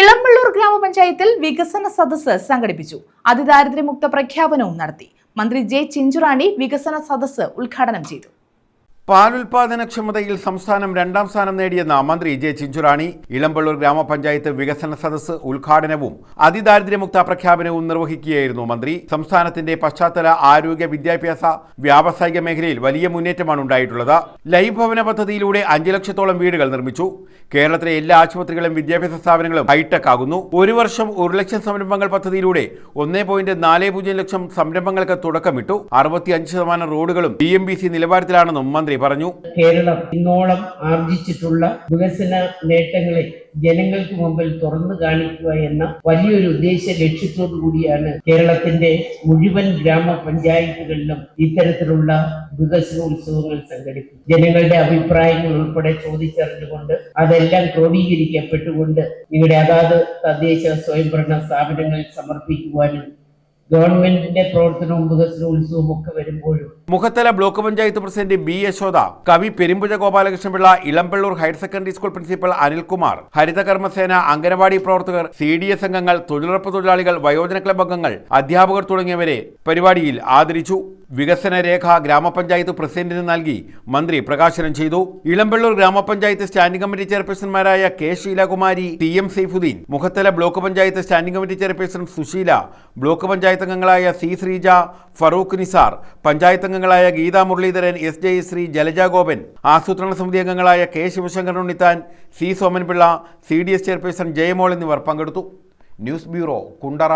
ഇളമ്പള്ളൂർ ഗ്രാമപഞ്ചായത്തിൽ വികസന സദസ്സ് സംഘടിപ്പിച്ചു. അതിദാരിദ്ര്യമുക്ത പ്രഖ്യാപനവും നടത്തി. മന്ത്രി ജെ ചിഞ്ചുറാണി വികസന സദസ്സ് ഉദ്ഘാടനം ചെയ്തു. പാലുൽപാദനക്ഷമതയിൽ സംസ്ഥാനം രണ്ടാം സ്ഥാനം നേടിയെന്ന മന്ത്രി ജെ ചിഞ്ചുറാണി ഇളമ്പള്ളൂർ ഗ്രാമപഞ്ചായത്ത് വികസന സദസ്സ് ഉദ്ഘാടനവും അതിദാരിദ്ര്യമുക്ത പ്രഖ്യാപനവും നിർവഹിക്കുകയായിരുന്നു മന്ത്രി. സംസ്ഥാനത്തിന്റെ പശ്ചാത്തല ആരോഗ്യ വിദ്യാഭ്യാസ വ്യാവസായിക മേഖലയിൽ വലിയ മുന്നേറ്റമാണ് ഉണ്ടായിട്ടുള്ളത്. ലൈഫ് ഭവന പദ്ധതിയിലൂടെ അഞ്ചു ലക്ഷത്തോളം വീടുകൾ നിർമ്മിച്ചു. കേരളത്തിലെ എല്ലാ ആശുപത്രികളും വിദ്യാഭ്യാസ സ്ഥാപനങ്ങളും ഹൈടെക് ആകുന്നു. ഒരു വർഷം ഒരു ലക്ഷം സംരംഭങ്ങൾ പദ്ധതിയിലൂടെ ഒന്നേ പോയിന്റ് നാല് പൂജ്യം ലക്ഷം സംരംഭങ്ങൾക്ക് തുടക്കമിട്ടു. അറുപത്തി അഞ്ച് ശതമാനം റോഡുകളും ഡി എം ബി സി നിലവാരത്തിലാണെന്നും മന്ത്രി പറഞ്ഞു കേരളം ഇന്നോളം ആർജിച്ചിട്ടുള്ള വികസന നേട്ടങ്ങളെ ജനങ്ങൾക്ക് മുമ്പിൽ തുറന്നു കാണിക്കുക എന്ന വലിയൊരു ഉദ്ദേശ ലക്ഷ്യത്തോടു കൂടിയാണ് കേരളത്തിന്റെ മുഴുവൻ ഗ്രാമപഞ്ചായത്തുകളിലും ഇത്തരത്തിലുള്ള വികസനോത്സവങ്ങൾ സംഘടിപ്പിക്കും ജനങ്ങളുടെ അഭിപ്രായങ്ങൾ ഉൾപ്പെടെ ചോദിച്ചറിഞ്ഞുകൊണ്ട് അതെല്ലാം ക്രോഡീകരിക്കപ്പെട്ടുകൊണ്ട് നിങ്ങളുടെ അതാത് തദ്ദേശ സ്വയംഭരണ സ്ഥാപനങ്ങളിൽ സമർപ്പിക്കുവാനും ഗവൺമെന്റിന്റെ പ്രവർത്തനവും വികസനോത്സവവും ഒക്കെ വരുമ്പോഴും Mukhathala block panchayat president B Yashoda കവി Perumpuzha Gopalakrishnapillai Elampalloor higher secondary school principal Anilkumar Harithakarmasena anganwadi പ്രവർത്തകർ സി ഡി എസ് അംഗങ്ങൾ തൊഴിലുറപ്പ് തൊഴിലാളികൾ വയോജന ക്ലബ് അംഗങ്ങൾ അധ്യാപകർ തുടങ്ങിയവരെ പരിപാടിയിൽ ആദരിച്ചു. വികസന രേഖ ഗ്രാമപഞ്ചായത്ത് പ്രസിഡന്റിന് നൽകി മന്ത്രി പ്രകാശനം ചെയ്തു. ഇളമ്പള്ളൂർ ഗ്രാമപഞ്ചായത്ത് standing committee ചെയർപേഴ്സൺമാരായ K Sheelakumari T M Saifuddeen Mukhathala block panchayat standing committee chairperson Susheela block panchayat അംഗങ്ങളായ സി ശ്രീജ ഫറൂഖ് നിസാർ പഞ്ചായത്ത് അംഗങ്ങളായ ഗീതാ മുരളീധരൻ എസ് ജയശ്രീ ജലജ ഗോപൻ ആസൂത്രണ സമിതി അംഗങ്ങളായ K Sivasankaran Unnithan C Somanpillai C D S chairperson Jayamol എന്നിവർ പങ്കെടുത്തു. News bureau Kundara.